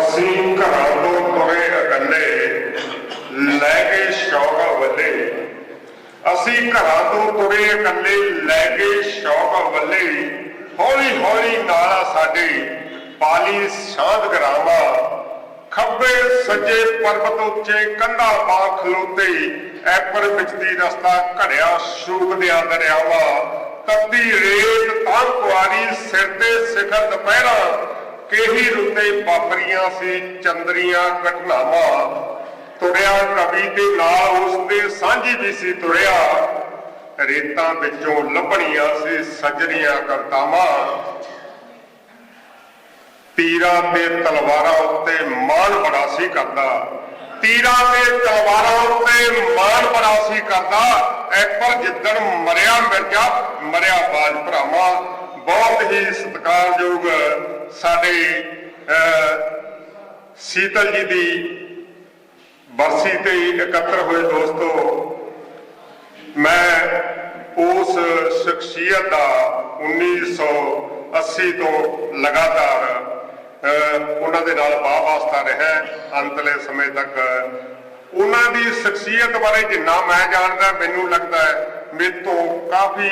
ਅਸੀਂ ਘਰਾਂ ਤੋਂ ਤੁਰੇ ਇਕੱਲੇ, ਲੈ ਕੇ ਸ਼ੌਕ ਵੱਲੇ। ਅਸੀਂ ਘਰਾਂ ਤੋਂ ਤੁਰੇ ਇਕੱਲੇ, ਲੈ ਕੇ ਸ਼ੌਕ ਵੱਲੇ। ਹੌਲੀ ਹੌਲੀ ਨਾਲਾ ਸਾਡੇ ਪਾਲੀ ਸ਼ਾਂਤ ਗਰਾਵਾ ਖੱਬੇ ਸੱਜੇ ਪਰਬਤ ਉੱਚੇ ਕੰਧਾ ਪਾ ਖਲੋਤੇ ਐਪਰ ਵਿੱਚ ਰਸਤਾ ਘੜਿਆ ਸ਼ੂਕਦਿਆਂ ਦਰਿਆਵਾ। ਤਪਦੀ ਰੇਤ ਤਾਂ ਕੁਆਰੀ ਸਿਰ ਤੇ ਸਿਖਰ ਦੁਪਹਿਰਾ, ਕੇਹੀ ਰੁੱਤੇ ਵਾਪਰੀਆਂ ਸੀ ਚੰਦਰੀਆਂ ਘਟਨਾਵਾਂ। ਤੁਰਿਆ ਕਵੀ ਦੇ ਨਾਲ ਉਸ ਦੇ ਸਾਂਝੀ ਵੀ ਸੀ ਤੁਰਿਆ। ਰੇਤਾਂ ਵਿੱਚੋਂ ਲੱਭਣੀਆਂ ਸੀ ਸਜਰੀਆਂ ਕਰਤਾਵਾਂ। ਤੀਰਾਂ ਤੇ ਤਲਵਾਰਾਂ ਉੱਤੇ ਮਾਣ ਬੜਾ ਸੀ ਕਰਦਾ। ਤੀਰਾਂ ਤੇ ਤਲਵਾਰਾਂ ਉੱਤੇ ਮਾਣ ਬੜਾ ਸੀ ਕਰਦਾ। ਐ ਜਿੱਦਣ ਮਰਿਆ ਮਿਰਜ਼ਾ ਮਰਿਆ ਬਾਜ ਭਰਾਵਾਂ ਬਹੁਤ ਹੀ ਸਤਿਕਾਰਯੋਗ ਸਾਡੇ ਸੀਤਲ ਜੀ ਦੀ ਬਰਸੀ ਤੇ ਇਕੱਤਰ ਹੋਏ ਦੋਸਤੋ ਮੈਂ ਉਸ ਸ਼ਖਸੀਅਤ ਦਾ 1980 ਤੋਂ ਲਗਾਤਾਰ ਅਹ, ਉਹਨਾਂ ਦੇ ਨਾਲ ਵਾਹ ਵਾਸਤਾ ਰਿਹਾ। ਅੰਤਲੇ ਸਮੇਂ ਤੱਕ ਉਹਨਾਂ ਦੀ ਸ਼ਖਸੀਅਤ ਬਾਰੇ ਜਿੰਨਾ ਮੈਂ ਜਾਣਦਾ ਮੈਨੂੰ ਲੱਗਦਾ ਹੈ ਮੇਰੇ ਤੋਂ ਕਾਫੀ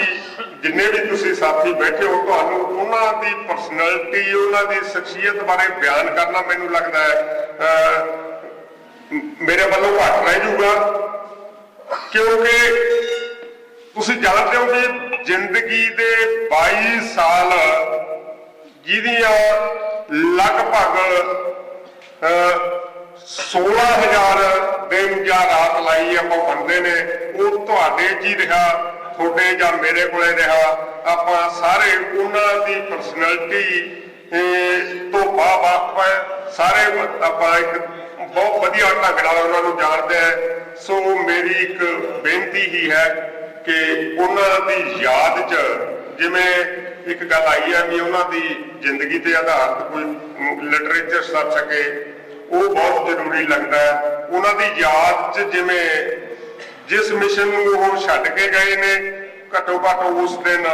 ਜਿੰਨੇ ਵੀ ਤੁਸੀਂ ਸਾਥੀ ਬੈਠੇ ਹੋ ਤੁਹਾਨੂੰ ਉਹਨਾਂ ਦੀ ਪਰਸਨੈਲਿਟੀ ਉਹਨਾਂ ਦੀ ਸ਼ਖਸੀਅਤ ਬਾਰੇ ਬਿਆਨ ਕਰਨਾ ਮੈਨੂੰ ਲੱਗਦਾ ਹੈ। ਮੇਰੇ ਵੱਲੋਂ ਘੱਟ ਰਹਿ ਜਾਊਗਾ। ਕਿਉਂਕਿ ਤੁਸੀਂ ਜਾਣਦੇ ਹੋ ਕਿ ਜ਼ਿੰਦਗੀ ਦੇ 22 ਸਾਲ ਜਿਹਦੀਆਂ ਲਗਭਗ ਅਹ, 16000 ਦਿਨ ਜਾਂ ਰਾਤ ਲਾਈ ਆਪਾਂ ਬੰਦੇ ਨੇ, ਉਹ ਤੁਹਾਡੇ ਜੀ ਰਿਹਾ, ਤੁਹਾਡੇ ਜਾਂ ਮੇਰੇ ਕੋਲੇ ਰਿਹਾ। ਆਪਾਂ ਸਾਰੇ ਉਹਨਾਂ ਦੀ ਪਰਸਨੈਲਿਟੀ ਤੋਂ ਬਾਬਾ ਸਾਰੇ ਆਪਾਂ ਇੱਕ ਬਹੁਤ ਵਧੀਆ ਢੰਗ ਨਾਲ ਉਹਨਾਂ ਨੂੰ ਜਾਣਦੇ ਆ। ਸੋ ਮੇਰੀ ਇੱਕ ਬੇਨਤੀ ਹੀ ਹੈ ਕਿ ਉਹਨਾਂ ਦੀ ਯਾਦ 'ਚ ਜਿਵੇਂ ਇੱਕ ਗੱਲ ਆਈ ਹੈ ਵੀ ਉਹਨਾਂ ਦੀ ਜ਼ਿੰਦਗੀ ਤੇ ਆਧਾਰਿਤ ਕੋਈ ਲਿਟਰੇਚਰ ਛਪ ਸਕੇ ਉਹ ਬਹੁਤ ਜ਼ਰੂਰੀ ਲੱਗਦਾ ਹੈ। ਉਹਨਾਂ ਦੀ ਯਾਦ 'ਚ ਜਿਵੇਂ ਜਿਸ ਮਿਸ਼ਨ ਨੂੰ ਉਹ ਛੱਡ ਕੇ ਗਏ ਨੇ, ਘੱਟੋ ਘੱਟ ਉਸ ਦਿਨ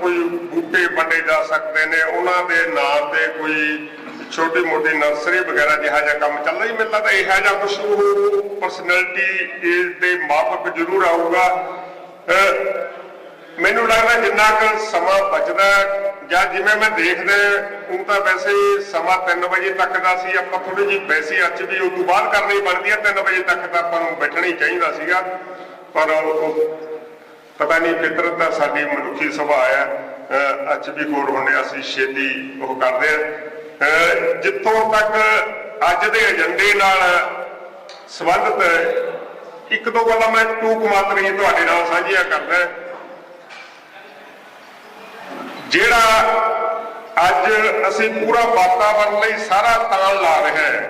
ਕੋਈ ਬੂਟੇ ਵੰਡੇ ਜਾ ਸਕਦੇ ਨੇ। ਉਹਨਾਂ ਦੇ ਨਾਂ ਤੇ ਕੋਈ ਛੋਟੀ ਮੋਟੀ ਨਰਸਰੀ ਵਗੈਰਾ ਜਿਹਾ ਜਿਹਾ ਕੰਮ ਚੱਲਦਾ ਹੀ ਮੈਨੂੰ ਲੱਗਦਾ ਇਹੋ ਜਿਹਾ ਕੁਝ ਉਹ ਪਰਸਨੈਲਿਟੀ ਦੇ ਮਾਪਕ ਜ਼ਰੂਰ ਆਊਗਾ। ਮੈਨੂੰ ਲੱਗਦਾ ਜਿੰਨਾ ਕੁ ਸਮਾਂ ਬਚਦਾ ਜਾਂ ਜਿਵੇਂ ਮੈਂ ਦੇਖਦਾ ਉਹ ਤਾਂ ਵੈਸੇ ਸਮਾਂ 3 ਵਜੇ ਤੱਕ ਦਾ ਸੀ, ਆਪਾਂ ਥੋੜੀ ਜਿਹੀ ਵੈਸੀ ਅੱਜ ਵੀ ਉਸ ਤੋਂ ਬਾਅਦ ਕਰਨੀ ਬਣਦੀ ਹੈ 3 ਵਜੇ ਤੱਕ ਤਾਂ ਆਪਾਂ ਨੂੰ ਬੈਠਣਾ ਹੀ ਚਾਹੀਦਾ ਸੀਗਾ। ਪਰ ਪਤਾ ਨਹੀਂ ਫਿਤਰਤ ਦਾ ਸਾਡੀ ਮਨੁੱਖੀ ਸੁਭਾਅ ਹੈ ਅਹ ਅੱਜ ਵੀ ਹੋਰ ਹੁੰਦੇ ਅਸੀਂ ਛੇਤੀ ਉਹ ਕਰਦੇ ਆ। ਅਹ ਜਿੱਥੋਂ ਤੱਕ ਅੱਜ ਦੇ ਏਜੰਡੇ ਨਾਲ ਸੰਬੰਧਿਤ ਇੱਕ ਦੋ ਗੱਲਾਂ ਮੈਂ ਟੂਕ ਮਾਤਰ ਹੀ ਤੁਹਾਡੇ ਨਾਲ ਸਾਂਝੀਆਂ ਕਰਦਾ ਜਿਹੜਾ ਅੱਜ ਅਸੀਂ ਪੂਰਾ ਵਾਤਾਵਰਣ ਲਈ ਸਾਰਾ ਤਾਲ ਲਾ ਰਹੇ ਹਾਂ,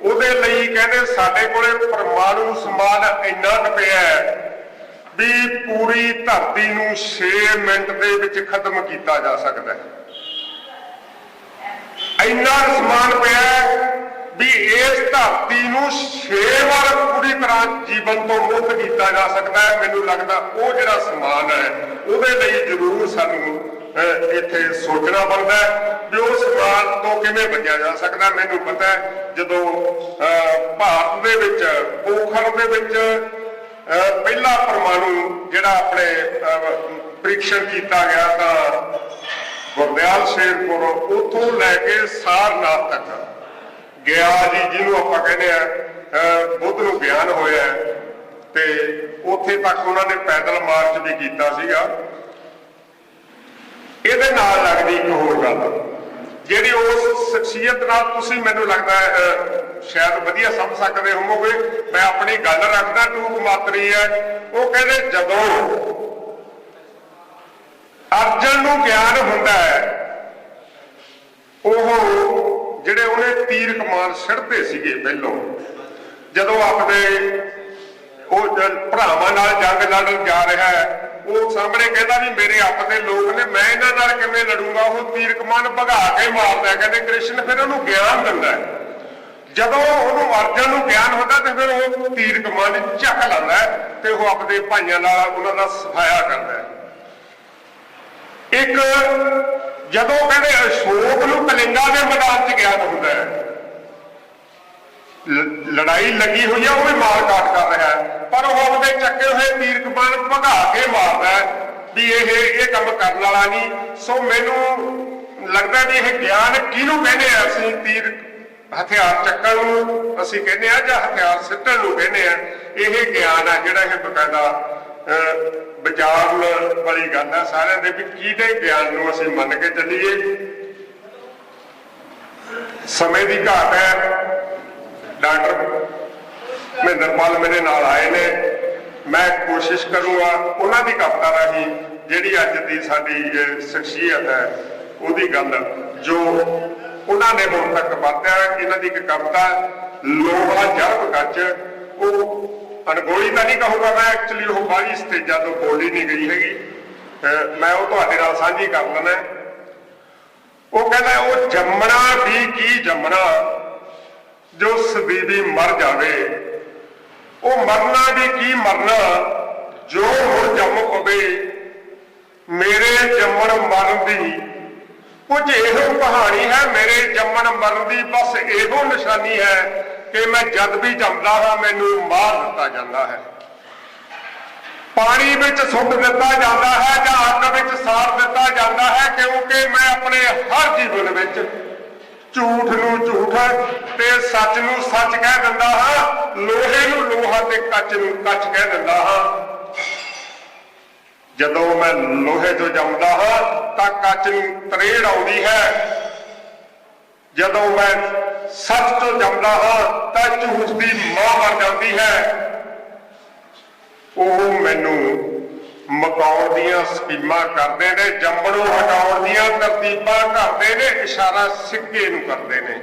ਉਹਦੇ ਲਈ ਕਹਿੰਦੇ ਸਾਡੇ ਕੋਲੇ ਪਰਮਾਣੂ ਸਮਾਨ ਇੰਨਾ ਕੁ ਵੀ ਪੂਰੀ ਧਰਤੀ ਨੂੰ 6 ਮਿੰਟ ਦੇ ਵਿੱਚ ਖਤਮ ਕੀਤਾ ਜਾ ਸਕਦਾ ਹੈ। ਇੰਨਾ ਸਮਾਨ ਪਿਆ ਵੀ ਇਸ ਧਰਤੀ ਨੂੰ 6 ਵਾਰ ਪੂਰੀ ਤਰ੍ਹਾਂ ਜੀਵਨ ਤੋਂ ਮੁਕਤ ਕੀਤਾ ਜਾ ਸਕਦਾ ਹੈ। ਮੈਨੂੰ ਲੱਗਦਾ ਉਹ ਜਿਹੜਾ ਸਮਾਨ ਹੈ, ਉਹਦੇ ਲਈ ਜ਼ਰੂਰ ਸਾਨੂੰ ਇੱਥੇ ਸੋਚਣਾ ਬਣਦਾ ਵੀ ਉਸ ਸਮਾਨ ਤੋਂ ਕਿਵੇਂ ਬਚਿਆ ਜਾ ਸਕਦਾ ਮੈਨੂੰ ਪਤਾ ਹੈ। ਜਦੋਂ ਅਹ, ਭਾਰਤ ਦੇ ਵਿੱਚ ਪੋਖਰ ਦੇ ਵਿੱਚ ਪਹਿਲਾ ਪਰਮਾਣੂ ਜਿਹੜਾ ਆਪਣੇ ਅਹ, ਪ੍ਰੀਖਣ ਕੀਤਾ ਗਿਆ ਤਾਂ ਗੁਰਦਿਆਲ ਸ਼ੇਰਪੁਰ ਉਥੋਂ ਲੈ ਕੇ ਸਾਰਨਾਥ ਤੱਕ ਗਿਆ ਜੀ ਜਿਹਨੂੰ ਆਪਾਂ ਕਹਿੰਦੇ ਆ ਅਹ, ਬੁੱਧ ਨੂੰ ਗਿਆਨ ਹੋਇਆ ਤੇ ਉੱਥੇ ਤੱਕ ਉਹਨਾਂ ਨੇ ਪੈਦਲ ਮਾਰਚ ਵੀ ਕੀਤਾ ਸੀਗਾ। ਇਹਦੇ ਨਾਲ ਲੱਗਦੀ ਇੱਕ ਹੋਰ ਗੱਲ, ਜਿਹੜੀ ਉਸ ਸ਼ਖਸੀਅਤ ਨਾਲ ਤੁਸੀਂ ਮੈਨੂੰ ਲੱਗਦਾ ਸ਼ਾਇਦ ਵਧੀਆ ਸਮਝ ਸਕਦੇ ਹੋਵੋਗੇ। ਮੈਂ ਆਪਣੀ ਗੱਲ ਰੱਖਦਾ, ਟੂਕ ਮਾਤਰੀ ਹੈ। ਉਹ ਕਹਿੰਦੇ, ਜਦੋਂ ਅਰਜਨ ਨੂੰ ਗਿਆਨ ਹੁੰਦਾ ਹੈ, ਉਹ ਜਿਹੜੇ ਉਹਨੇ ਤੀਰ ਕਮਾਨ ਛੜਦੇ ਸੀਗੇ ਪਹਿਲੋਂ, ਜਦੋਂ ਆਪਦੇ ਉਹ ਭਰਾਵਾਂ ਨਾਲ ਜੰਗ ਲੜਨ ਜਾ ਰਿਹਾ ਹੈ। ਉਹ ਸਾਹਮਣੇ ਕਹਿੰਦਾ ਵੀ ਮੇਰੇ ਆਪ ਦੇ ਲੋਕ ਨੇ, ਮੈਂ ਇਹਨਾਂ ਨਾਲ ਕਿਵੇਂ ਲੜੂੰਗਾ? ਉਹ ਤੀਰ ਕਮਾਨ ਭਗਾ ਕੇ ਮਾਰਦਾ ਕਹਿੰਦੇ ਕ੍ਰਿਸ਼ਨ ਫਿਰ ਉਹਨੂੰ ਗਿਆਨ ਦਿੰਦਾ ਜਦੋਂ ਉਹਨੂੰ ਅਰਜਨ ਨੂੰ ਗਿਆਨ ਹੁੰਦਾ ਤੇ ਫਿਰ ਉਹ ਤੀਰ ਕਮਾਨ ਚੱਕ ਲੈਂਦਾ ਤੇ ਉਹ ਆਪਣੇ ਭਾਈਆਂ ਨਾਲ ਉਹਨਾਂ ਦਾ ਸਫਾਇਆ ਕਰਦਾ ਇੱਕ ਜਦੋਂ ਕਹਿੰਦੇ ਅਸ਼ੋਕ ਨੂੰ ਕਲਿੰਗਾ ਦੇ ਮੈਦਾਨ 'ਚ ਗਿਆਨ ਹੁੰਦਾ ਹੈ। ਲੜਾਈ ਲੱਗੀ ਹੋਈ ਆ ਉਹ ਵੀ ਮਾਰ ਕਾਟ ਕਰ ਰਿਹਾ ਹੈ। ਪਰ ਉਹ ਆਪਦੇ ਚੱਕੇ ਹੋਏ ਤੀਰ ਕਮਾਨ ਭਗਾ ਕੇ ਮਾਰਦਾ ਵੀ ਇਹ ਇਹ ਕੰਮ ਕਰਨ ਵਾਲਾ ਨਹੀਂ। ਸੋ ਮੈਨੂੰ ਲੱਗਦਾ ਵੀ ਇਹ ਗਿਆਨ ਕਿਹਨੂੰ ਕਹਿੰਦੇ ਆ ਅਸੀਂ ਤੀਰ ਹਥਿਆਰ ਚੱਕਣ ਨੂੰ? ਅਸੀਂ ਕਹਿੰਦੇ ਆ ਜਾਂ ਹਥਿਆਰ ਸਿੱਟਣ ਨੂੰ ਕਹਿੰਦੇ ਆ? ਇਹ ਗਿਆਨ ਆ ਜਿਹੜਾ ਇਹ ਬਕਾਇਦਾ ਅਹ, ਵਿਚਾਰਨ ਵਾਲੀ ਗੱਲ ਆ। ਸਾਰਿਆਂ ਦੇ ਵੀ ਕਿਹਦੇ ਗਿਆਨ ਨੂੰ ਅਸੀਂ ਮੰਨ ਕੇ ਚੱਲੀਏ? ਸਮੇਂ ਦੀ ਘਾਟ ਹੈ। ਡਾਕਟਰ ਮਹਿੰਦਰਪਾਲ ਮੇਰੇ ਨਾਲ ਆਏ ਨੇ। ਮੈਂ ਕੋਸ਼ਿਸ਼ ਕਰੂੰਗਾ ਉਹਨਾਂ ਦੀ ਕਵਿਤਾ ਰਾਹੀਂ ਜਿਹੜੀ ਅੱਜ ਦੀ ਸਾਡੀ ਸ਼ਖਸੀਅਤ ਹੈ, ਉਹਦੀ ਗੱਲ ਜੋ ਉਹਨਾਂ ਨੇ ਹੁਣ ਤੱਕ ਵਰਤਿਆ ਇਹਨਾਂ ਦੀ ਇੱਕ ਕਵਿਤਾ ਲੋਹਾ ਜਰਬ ਗੱਜ, ਉਹ ਅਣਗੋਲੀ ਤਾਂ ਨਹੀਂ ਕਹੂੰਗਾ ਮੈਂ ਐਕਚੁਅਲੀ ਉਹ ਬਾਹਰੀ ਸਟੇਜਾਂ ਤੋਂ ਬੋਲੀ ਨਹੀਂ ਗਈ ਹੈਗੀ। ਮੈਂ ਉਹ ਤੁਹਾਡੇ ਨਾਲ ਸਾਂਝੀ ਕਰ ਲੈਣਾ ਉਹ ਕਹਿੰਦਾ, ਉਹ ਜੰਮਣਾ ਵੀ ਕੀ ਜੰਮਣਾ? ਜੋ ਸਦੀਵੀ ਮਰ ਜਾਵੇ, ਉਹ ਮਰਨਾ ਵੀ ਕੀ ਮਰਨਾ? ਜੋ ਹੁਣ ਜੰਮ ਪਵੇ, ਮੇਰੇ ਜੰਮਣ ਮਰਨ ਦੀ ਕੁਝ ਇਹੋ ਕਹਾਣੀ ਹੈ, ਮੇਰੇ ਜੰਮਣ ਮਰਨ ਦੀ ਬਸ ਇਹੋ ਨਿਸ਼ਾਨੀ ਹੈ ਕਿ ਮੈਂ ਜਦ ਵੀ ਜੰਮਦਾ ਹਾਂ, ਮੈਨੂੰ ਮਾਰ ਦਿੱਤਾ ਜਾਂਦਾ ਹੈ। ਪਾਣੀ ਵਿੱਚ ਸੁੱਟ ਦਿੱਤਾ ਜਾਂਦਾ ਹੈ ਜਾਂ ਅੱਗ ਵਿੱਚ ਸਾੜ ਦਿੱਤਾ ਜਾਂਦਾ ਹੈ, ਕਿਉਂਕਿ ਮੈਂ ਆਪਣੇ ਹਰ ਜੀਵਨ ਵਿੱਚ ਝੂਠ ਨੂੰ ਝੂਠ ਤੇ ਸੱਚ ਨੂੰ ਸੱਚ ਕਹਿ ਦਿੰਦਾ ਹਾਂ, ਲੋਹੇ ਨੂੰ ਲੋਹਾ ਤੇ ਕੱਚ ਨੂੰ ਕੱਚ ਕਹਿ ਦਿੰਦਾ ਹਾਂ। ਜਦੋਂ ਮੈਂ ਲੋਹੇ ਤੋਂ ਜੰਮਦਾ ਹਾਂ, ਤਾਂ ਕੱਚ ਨੂੰ ਤਰੇੜ ਆਉਂਦੀ ਹੈ। ਜਦੋਂ ਮੈਂ ਸੱਚ ਤੋਂ ਜੰਮਦਾ ਹਾਂ, ਤਾਂ ਝੂਠ ਦੀ ਮਾਂ ਬਣ ਜਾਂਦੀ ਹੈ। ਉਹ ਮੈਨੂੰ ਮਕਾਉਣ ਦੀਆਂ ਸਕੀਮਾਂ ਕਰਦੇ ਨੇ ਜੰਮਣੋਂ ਹਟਾਉਣ ਦੀਆਂ ਤਰਤੀਬਾਂ ਕਰਦੇ ਨੇ, ਇਸ਼ਾਰਾ ਸਿੱਕੇ ਨੂੰ ਕਰਦੇ ਨੇ।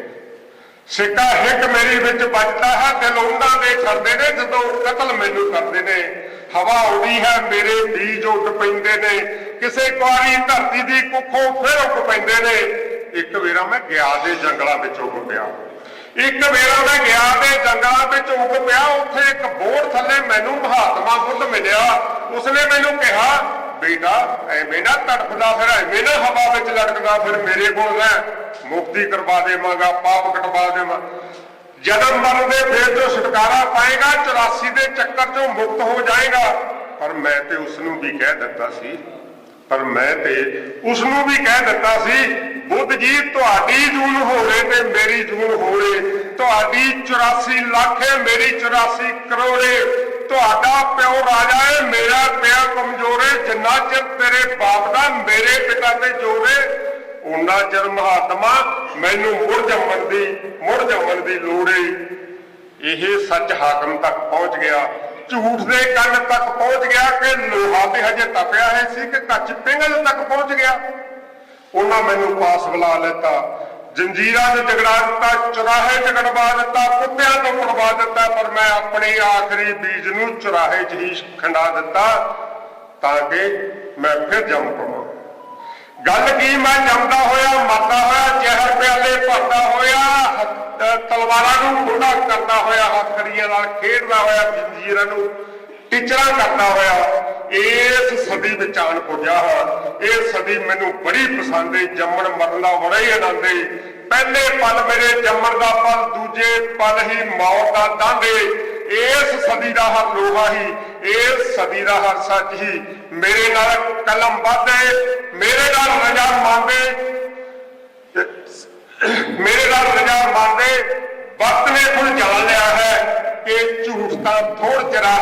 ਸਿੱਕਾ ਹਿੱਕ ਮੇਰੀ ਵਿੱਚ ਵੱਜਦਾ ਹੈ, ਦਿਲ ਉਹਨਾਂ ਦੇ ਕਰਦੇ ਨੇ, ਜਦੋਂ ਕਤਲ ਮੈਨੂੰ ਕਰਦੇ ਨੇ। ਹਵਾ ਆਉਂਦੀ ਹੈ, ਮੇਰੇ ਬੀਜ ਉੱਡ ਪੈਂਦੇ ਨੇ। ਕਿਸੇ ਕੁਆਰੀ ਧਰਤੀ ਦੀ ਕੁੱਖੋਂ ਫਿਰ ਉੱਡ ਪੈਂਦੇ ਨੇ। ਇੱਕ ਵੇਰਾ ਮੈਂ ਗਿਆ ਦੇ ਜੰਗਲਾਂ ਵਿੱਚ ਉੱਡ ਪਿਆ। ਇੱਕ ਵੇਰਾ ਮੈਂ ਗਿਆ ਦੇ ਜੰਗਲਾਂ ਵਿੱਚ ਉੱਡ ਪਿਆ, ਉੱਥੇ ਇੱਕ ਬੋੜ ਥੱਲੇ ਮੈਨੂੰ ਮਹਾਤਮਾ ਬੁੱਧ ਮਿਲਿਆ। ਬੇਟਾ ਐਵੇਂ ਨਾ ਤੜਫਦਾ ਫਿਰ, ਐਵੇਂ ਨਾ ਹਵਾ ਵਿੱਚ ਲਟਕਦਾ ਫਿਰ ਮੇਰੇ ਕੋਲ ਰਹਿ। ਮੁਕਤੀ ਕਰਵਾ ਦੇਵਾਂਗਾ, ਪਾਪ ਕਟਵਾ ਦੇਵਾਂ ਜਨਮ ਮਰਨ ਦੇ ਫੇਰ ਤੋਂ ਛੁਟਕਾਰਾ ਪਾਏਗਾ 84 ਦੇ ਚੱਕਰ ਚੋਂ ਮੁਕਤ ਹੋ ਜਾਏਗਾ। ਪਰ ਮੈਂ ਤੇ ਉਸ ਨੂੰ ਵੀ ਕਹਿ ਦਿੱਤਾ ਸੀ, ਪਰ ਮੈਂ ਤੇ ਉਸ ਨੂੰ ਵੀ ਕਹਿ ਦਿੱਤਾ ਸੀ, ਬੁੱਧ ਜੀ, ਤੁਹਾਡੀ ਜੂਨ ਹੋਵੇ ਤੇ ਮੇਰੀ ਜੂਨ ਹੋਵੇ ਤੁਹਾਡੀ 84 ਲੱਖ ਹੈ, ਮੇਰੀ 84 ਕਰੋੜੇ। ਤੁਹਾਡਾ ਪਿਓ ਰਾਜਾ ਹੈ ਮੇਰਾ ਪਿਆ ਕਮਜ਼ੋਰ ਹੈ ਜਿੰਨਾ ਚਿਰ ਤੇਰੇ ਬਾਪ ਦਾ ਮੇਰੇ ਪਿਤਾ ਤੇ ਜੋਰ ਹੈ ਉਹਨਾਂ ਚਿਰ ਮਹਾਤਮਾ ਮੈਨੂੰ ਮੁੜ ਜੰਮਣ ਦੀ, ਮੁੜ ਜੰਮਣ ਦੀ ਲੋੜ ਹੈ ਇਹ ਸੱਚ ਹਾਕਮ ਤੱਕ ਪਹੁੰਚ ਗਿਆ। ਝੂਠ ਦੇ ਕੰਨ ਤੱਕ ਪਹੁੰਚ ਗਿਆ ਕਿ ਲੋਹਾ ਤੇ ਹਜੇ ਤਪਿਆ ਹੈ ਸੀ ਕਿ ਕੱਚ ਪਿੰਗਲ ਤੱਕ ਪਹੁੰਚ ਗਿਆ। ਉਹਨਾਂ ਮੈਨੂੰ ਪਾਸ ਬੁਲਾ ਲੈਤਾ। ਜੰਜੀਰਾਂ 'ਚ ਜਗੜਾ ਦਿੱਤਾ, ਚੁਰਾਹੇ 'ਚ ਦਿੱਤਾ, ਕੁੱਤਿਆਂ ਤੋਂ ਪੜਵਾ ਦਿੱਤਾ, ਪਰ ਮੈਂ ਆਪਣੇ ਆਖਰੀ ਬੀਜ ਨੂੰ ਚੁਰਾਹੇ 'ਚ ਹੀ ਖੰਡਾ ਦਿੱਤਾ ਤਾਂ ਕਿ ਮੈਂ ਫਿਰ ਜੰਮ ਪਵਾਂ। ਗੱਲ ਕੀ ਮੈਂ ਜੰਮਦਾ ਹੋਇਆ, ਮਰਦਾ ਹੋਇਆ, ਜ਼ਹਿਰ ਪਿਆਲੇ ਭਰਦਾ ਹੋਇਆ ਤਲਵਾਰਾਂ ਨੂੰ ਖੁੱਲਾ ਕਰਦਾ ਹੋਇਆ ਹੱਥਕੜੀਆਂ ਨਾਲ ਖੇਡਦਾ ਹੋਇਆ ਜੰਜੀਰਾਂ ਨੂੰ ਟੀਚਰਾਂ ਕਰਦਾ ਹੋਇਆ, ਇਸ ਸਦੀ ਵਿੱਚ ਆਣ ਪੁੱਜਾ ਹਾਂ ਇਹ ਸਦੀ ਮੈਨੂੰ ਬੜੀ ਪਸੰਦ ਹੈ ਜੰਮਣ ਮਰਨ ਦਾ ਬੜਾ ਹੀ ਆਨੰਦ ਹੈ ਪਹਿਲੇ ਪਲ ਮੇਰੇ ਜੰਮਣ ਦਾ ਪਲ, ਦੂਜੇ ਪਲ ਹੀ ਮੌਤ ਦਾ ਦੰਦ ਹੈ ਇਸ ਸਦੀ ਦਾ ਹਰ ਲੋਹਾ ਹੀ, ਇਸ ਸਦੀ ਦਾ ਹਰ ਸੱਚ ਹੀ। ਮੇਰੇ ਨਾਲ ਕਲਮ ਵਾਧੇ, ਮੇਰੇ ਨਾਲ ਰਜਾ ਮੰਨਦੇ ਮੇਰੇ ਨਾਲ ਰਜਾ ਮੰਨਦੇ ਵਕਤ ਨੇ ਹੁਣ ਜਾਣ ਲਿਆ। ਝੂਠ ਤਾਂ ਥੋੜ ਚਿਰਾ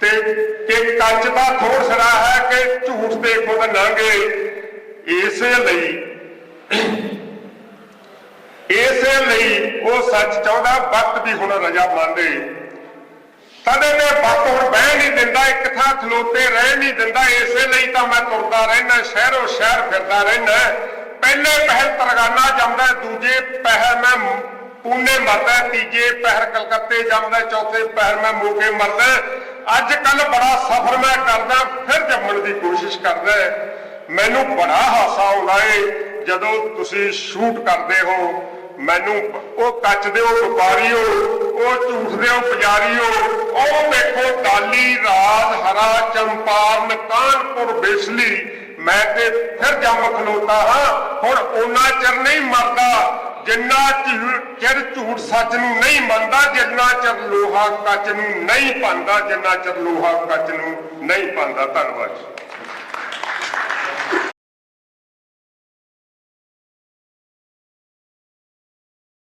ਤੇ ਕਿ ਕੱਚ ਦਾ ਥੋੜ ਸਰਾ ਹੈ ਕਿ ਝੂਠ ਦੇ ਖੁਦ ਨਾਂਗੇ ਇਸੇ ਲਈ ਇਸੇ ਲਈ ਉਹ ਸੱਚ ਚਾਹੁੰਦਾ, ਵਕਤ ਵੀ ਹੁਣ ਰਜਾ ਮੰਨਦੇ ਤਦੇ ਨੇ ਵਕਤ ਹੁਣ ਬਹਿ ਨਹੀਂ ਦਿੰਦਾ, ਇੱਕ ਥਾਂ ਖਲੋਤੇ ਰਹਿ ਨਹੀਂ ਦਿੰਦਾ। ਇਸੇ ਲਈ ਤਾਂ ਮੈਂ ਤੁਰਦਾ ਰਹਿਣਾ ਸ਼ਹਿਰੋਂ ਸ਼ਹਿਰ ਫਿਰਦਾ ਰਹਿਣਾ ਪਹਿਲੇ ਪਹਿਲ ਤਰਗਾਨਾ ਜਾਂਦਾ, ਦੂਜੇ ਪਹਿਰ ਮੈਂ ਪੂਨੇ ਮਰਦਾ, ਤੀਜੇ ਪਹਿਰ ਕਲਕੱਤੇ ਜੰਮਦਾ ਚੌਥੇ ਪਹਿਰ ਮੈਂ ਮੋਗੇ ਮਰਦਾ। ਅੱਜ ਕੱਲ ਬੜਾ ਸਫ਼ਰ ਮੈਂ ਕਰਦਾ, ਫਿਰ ਜੰਮਣ ਦੀ ਕੋਸ਼ਿਸ਼ ਕਰਦਾ ਮੈਨੂੰ ਬੜਾ ਹਾਸਾ ਆਉਂਦਾ ਏ, ਜਦੋਂ ਤੁਸੀਂ ਸ਼ੂਟ ਕਰਦੇ ਹੋ। ਮੈਨੂੰ ਉਹ ਕੱਚ ਦੇ ਉਹ ਵਪਾਰੀਓ ਉਹ ਝੂਠ ਦੇ ਉਹ ਹੋ, ਉਹ ਵੇਖੋ ਡਾਲੀ ਰਾਜ, ਹਰਾ, ਚੰਪਾਰਨ, ਕਾਨਪੁਰ, ਬੇਸਲੀ। ਮੈਂ ਤੇ ਫਿਰ ਜੰਮ ਖਲੋਤਾ ਹਾਂ, ਹੁਣ ਉਹਨਾਂ ਚਿਰ ਨਹੀਂ ਮਰਦਾ। ਜਿੰਨਾ ਝੂ- ਚਿਰ ਝੂਠ ਸੱਚ ਨੂੰ ਨਹੀਂ ਮੰਨਦਾ, ਜਿੰਨਾ ਚਿਰ ਲੋਹਾ ਕੱਚ ਨੂੰ ਨਹੀਂ ਪਾਉਂਦਾ, ਜਿੰਨਾ ਚਿਰ ਲੋਹਾ ਕੱਚ ਨੂੰ ਨਹੀਂ ਪਾਉਂਦਾ। ਧੰਨਵਾਦ ਜੀ।